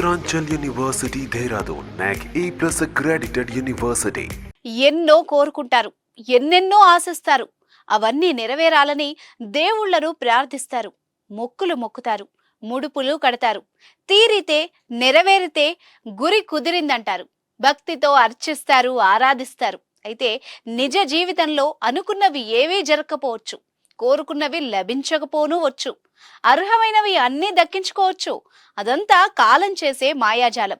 Uttaranchal university Dehradun నాక్ ఏ plus accredited university ఎన్నో కోరుకుంటారు ఎన్నెన్నో ఆశిస్తారు. అవన్నీ నెరవేరాలని దేవుళ్ళను ప్రార్థిస్తారు. మొక్కులు మొక్కుతారు ముడుపులు కడతారు. తీరితే నెరవేరితే గురి కుదిరిందంటారు. భక్తితో అర్చిస్తారు ఆరాధిస్తారు. అయితే నిజ జీవితంలో అనుకున్నవి ఏవీ జరగకపోవచ్చు. కోరుకున్నవి లభించకపోనూ వచ్చు. అర్హమైనవి అన్నీ దక్కించుకోవచ్చు. అదంతా కాలం చేసే మాయాజాలం.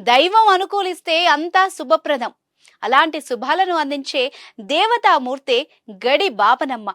దైవం అనుకూలిస్తే అంతా శుభప్రదం. అలాంటి శుభాలను అందించే దేవతామూర్తే గడి బాపనమ్మ.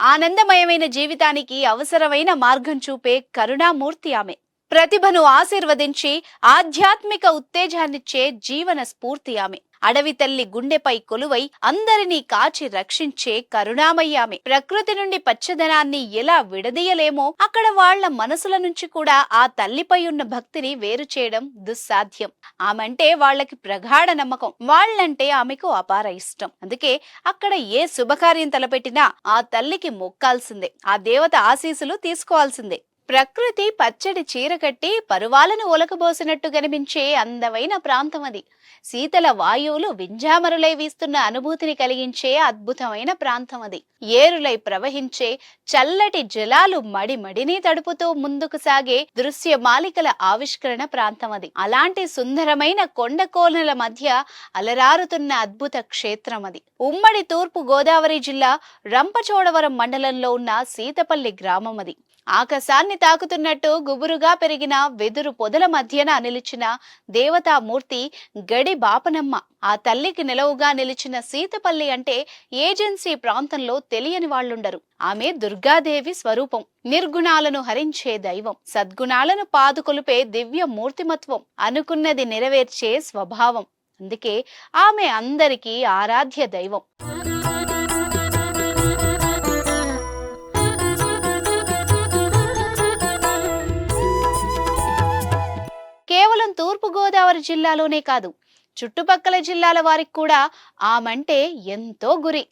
ఆనందమయమైన జీవితానికి అవసరమైన మార్గం చూపే కరుణామూర్తి ఆమె. ప్రతిభను ఆశీర్వదించి ఆధ్యాత్మిక ఉత్తేజాన్నిచ్చే జీవన స్ఫూర్తి ఆమె. అడవి తల్లి గుండెపై కొలువై అందరినీ కాచి రక్షించే కరుణామయ్య ఆమె ప్రకృతి నుండి పచ్చదనాన్ని ఎలా విడదీయలేమో అక్కడ వాళ్ళ మనసుల నుంచి కూడా ఆ తల్లిపై ఉన్న భక్తిని వేరు చేయడం దుస్సాధ్యం. ఆమంటే వాళ్ళకి ప్రగాఢ నమ్మకం. వాళ్ళంటే ఆమెకు అపార ఇష్టం. అందుకే అక్కడ ఏ శుభకార్యం తలపెట్టినా ఆ తల్లికి మొక్కాల్సిందే. ఆ దేవత ఆశీసులు తీసుకోవాల్సిందే. ప్రకృతి పచ్చడి చీర కట్టి పరువాలను ఒలకబోసినట్టు కనిపించే అందమైన ప్రాంతం అది. శీతల వాయువులు వింజామరులై వీస్తున్న అనుభూతిని కలిగించే అద్భుతమైన ప్రాంతం అది. ఏరులై ప్రవహించే చల్లటి జలాలు మడి మడిని తడుపుతూ ముందుకు సాగే దృశ్య మాలికల ఆవిష్కరణ ప్రాంతం అది. అలాంటి సుందరమైన కొండ కోనల మధ్య అలరారుతున్న అద్భుత క్షేత్రం అది. ఉమ్మడి తూర్పు గోదావరి జిల్లా రంపచోడవరం మండలంలో ఉన్న సీతపల్లి గ్రామం అది. ఆకాశాన్ని తాకుతున్నట్టు గుబురుగా పెరిగిన వెదురు పొదల మధ్యన నిలిచిన దేవతామూర్తి గడి బాపనమ్మ. ఆ తల్లికి నిలవుగా నిలిచిన సీతపల్లి అంటే ఏజెన్సీ ప్రాంతంలో తెలియని వాళ్ళుండరు. ఆమె దుర్గాదేవి స్వరూపం. నిర్గుణాలను హరించే దైవం. సద్గుణాలను పాదుకొలిపే దివ్య మూర్తిమత్వం. అనుకున్నది నెరవేర్చే స్వభావం. అందుకే ఆమె అందరికీ ఆరాధ్య దైవం. తూర్పుగోదావరి జిల్లాలోనే కాదు చుట్టుపక్కల జిల్లాల వారికి కూడా ఆమంటే ఎంతో గురి.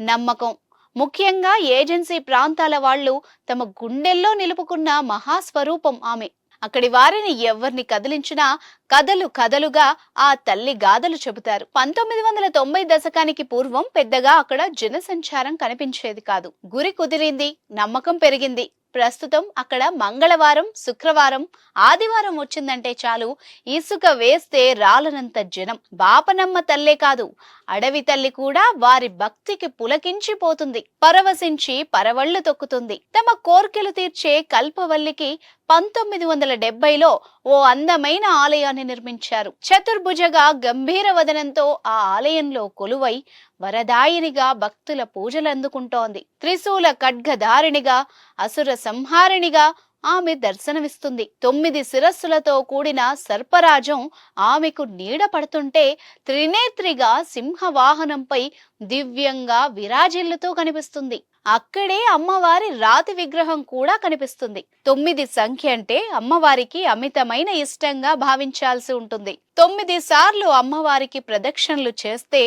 నమ్మకం. ముఖ్యంగా ఏజెన్సీ ప్రాంతాల వాళ్ళు తమ గుండెల్లో నిలుపుకున్న మహాస్వరూపం ఆమె. అక్కడి వారిని ఎవరిని కదిలించినా కథలు కథలుగా ఆ తల్లి గాథలు చెబుతారు. పంతొమ్మిది వందల తొంభై దశకానికి పూర్వం పెద్దగా అక్కడ జనసంచారం కనిపించేది కాదు. గురి కుదిరింది నమ్మకం పెరిగింది. ప్రస్తుతం అక్కడ మంగళవారం శుక్రవారం ఆదివారం వచ్చిందంటే చాలు. ఇసుక వేస్తే రాలనంత జనం. బాపనమ్మ తల్లే కాదు అడవి తల్లి కూడా వారి భక్తికి పులకించిపోతుంది. పరవశించి పరవళ్ళు తొక్కుతుంది. తమ కోర్కెలు తీర్చే కల్పవల్లికి పంతొమ్మిది వందల డెబ్బైలో ఓ అందమైన ఆలయాన్ని నిర్మించారు. చతుర్భుజగా గంభీర వదనంతో ఆ ఆలయంలో కొలువై వరదాయినిగా భక్తుల పూజలు అందుకుంటోంది. త్రిశూల ఖడ్గధారిణిగా అసుర సంహారిణిగా ఆమె దర్శనమిస్తుంది. తొమ్మిది శిరస్సులతో కూడిన సర్పరాజం ఆమెకు నీడ పడుతుంటే త్రినేత్రిగా సింహవాహనంపై దివ్యంగా విరాజిల్లుతూ కనిపిస్తుంది. అక్కడే అమ్మవారి రాతి విగ్రహం కూడా కనిపిస్తుంది. తొమ్మిది సంఖ్య అంటే అమ్మవారికి అమితమైన ఇష్టంగా భావించాల్సి ఉంటుంది. తొమ్మిది సార్లు అమ్మవారికి ప్రదక్షిణలు చేస్తే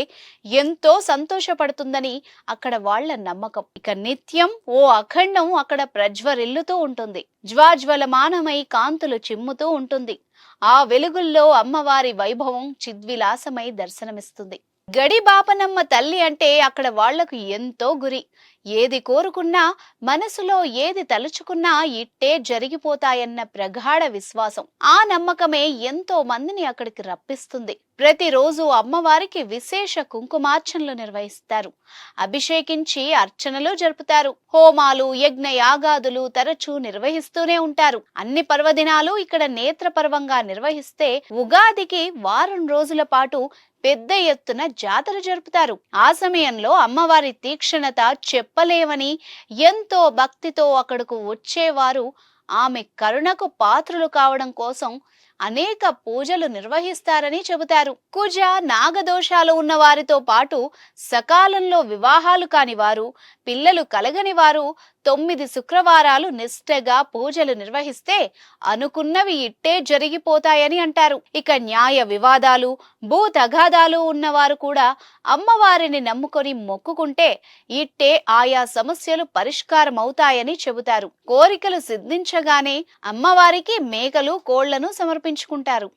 ఎంతో సంతోషపడుతుందని అక్కడ వాళ్ళ నమ్మకం. ఇక నిత్యం ఓ అఖండం అక్కడ ప్రజ్వరిల్లుతూ ఉంటుంది. జ్వాజ్వలమానమై కాంతులు చిమ్ముతూ ఉంటుంది. ఆ వెలుగుల్లో అమ్మవారి వైభవం చిద్విలాసమై దర్శనమిస్తుంది. గడి బాపనమ్మ తల్లి అంటే అక్కడ వాళ్ళకు ఎంతో గురి. ఏది కోరుకున్నా మనసులో ఏది తలుచుకున్నా ఇట్టే జరిగిపోతాయన్న ప్రగాఢ విశ్వాసం. ఆ నమ్మకమే ఎంతో మందిని అక్కడికి రప్పిస్తుంది. ప్రతిరోజు అమ్మవారికి విశేష కుంకుమార్చనలు నిర్వహిస్తారు. అభిషేకించి అర్చనలు జరుపుతారు. హోమాలు యజ్ఞ యాగాదులు తరచూ నిర్వహిస్తూనే ఉంటారు. అన్ని పర్వదినాలు ఇక్కడ నేత్ర పర్వంగా నిర్వహిస్తే ఉగాదికి వారం రోజుల పాటు పెద్ద ఎత్తున జాతర జరుపుతారు. ఆ సమయంలో అమ్మవారి తీక్షణత చెప్పలేవని ఎంతో భక్తితో అక్కడకు వచ్చేవారు. ఆమె కరుణకు పాత్రులు కావడం కోసం అనేక పూజలు నిర్వహిస్తారని చెబుతారు. కుజ నాగదోషాలు ఉన్న వారితో పాటు సకాలంలో వివాహాలు కాని వారు పిల్లలు కలగని వారు తొమ్మిది శుక్రవారాలు నిష్ఠగా పూజలు నిర్వహిస్తే అనుకున్నవి ఇట్టే జరిగిపోతాయని అంటారు. ఇక న్యాయ వివాదాలు భూ తగాదాలు ఉన్నవారు కూడా అమ్మవారిని నమ్ముకొని మొక్కుకుంటే ఇట్టే ఆయా సమస్యలు పరిష్కారం అవుతాయని చెబుతారు. కోరికలు సిద్ధించగానే అమ్మవారికి మేకలు కోళ్ళను సమర్పించుకుంటారు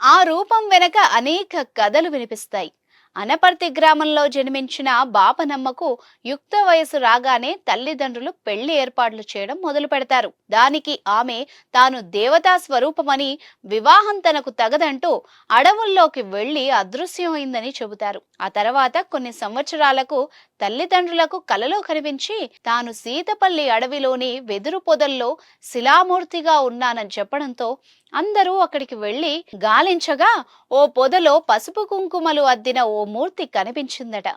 ఆ రూపం వెనక అనేక కథలు వినిపిస్తాయి. అనపర్తి గ్రామంలో జన్మించిన బాపనమ్మకు యుక్త వయసు రాగానే తల్లిదండ్రులు పెళ్ళి ఏర్పాట్లు చేయడం మొదలు పెడతారు. దానికి ఆమె తాను దేవతా స్వరూపమని వివాహం తనకు తగదంటూ అడవుల్లోకి వెళ్ళి అదృశ్యమైందని చెబుతారు. ఆ తర్వాత కొన్ని సంవత్సరాలకు తల్లిదండ్రులకు కలలో కనిపించి తాను సీతపల్లి అడవిలోని వెదురు పొదల్లో శిలామూర్తిగా ఉన్నానని చెప్పడంతో అందరూ అక్కడికి వెళ్ళి గాలించగా ఓ పొదలో పసుపు కుంకుమలు అద్దిన ఓ మూర్తి కనిపించిందట.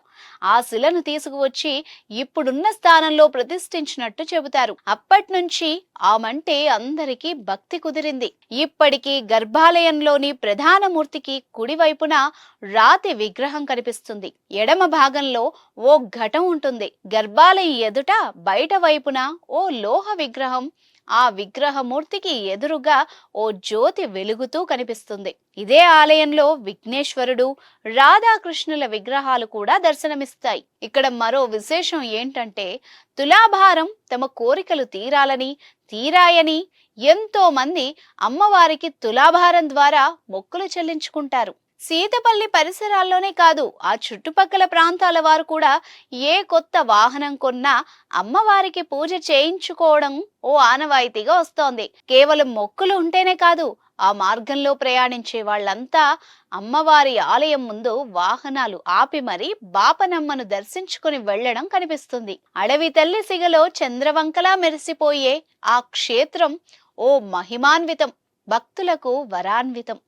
ఆ శిలను తీసుకువచ్చి ఇప్పుడున్న స్థానంలో ప్రతిష్ఠించినట్టు చెబుతారు. అప్పట్నుంచి ఆమంటే అందరికీ భక్తి కుదిరింది. ఇప్పటికీ గర్భాలయంలోని ప్రధాన మూర్తికి కుడివైపున రాతి విగ్రహం కనిపిస్తుంది. ఎడమ భాగంలో ఓ ఘటం ఉంటుంది. గర్భాలయం ఎదుట బయట వైపున ఓ లోహ విగ్రహం ఆ విగ్రహమూర్తికి ఎదురుగా ఓ జ్యోతి వెలుగుతూ కనిపిస్తుంది. ఇదే ఆలయంలో విఘ్నేశ్వరుడు రాధాకృష్ణుల విగ్రహాలు కూడా దర్శనమిస్తాయి. ఇక్కడ మరో విశేషం ఏంటంటే తులాభారం తమ కోరికలు తీరాలని తీరాయని ఎంతో మంది అమ్మవారికి తులాభారం ద్వారా మొక్కులు చెల్లించుకుంటారు. సీతపల్లి పరిసరాల్లోనే కాదు ఆ చుట్టుపక్కల ప్రాంతాల వారు కూడా ఏ కొత్త వాహనం కొన్నా అమ్మవారికి పూజ చేయించుకోవడం ఓ ఆనవాయితీగా వస్తోంది. కేవలం మొక్కులు ఉంటేనే కాదు ఆ మార్గంలో ప్రయాణించే వాళ్ళంతా అమ్మవారి ఆలయం ముందు వాహనాలు ఆపి మరీ బాపనమ్మను దర్శించుకుని వెళ్ళడం కనిపిస్తుంది. అడవి తల్లి సిగలో చంద్రవంకలా మెరిసిపోయే ఆ క్షేత్రం ఓ మహిమాన్వితం భక్తులకు వరాన్వితం.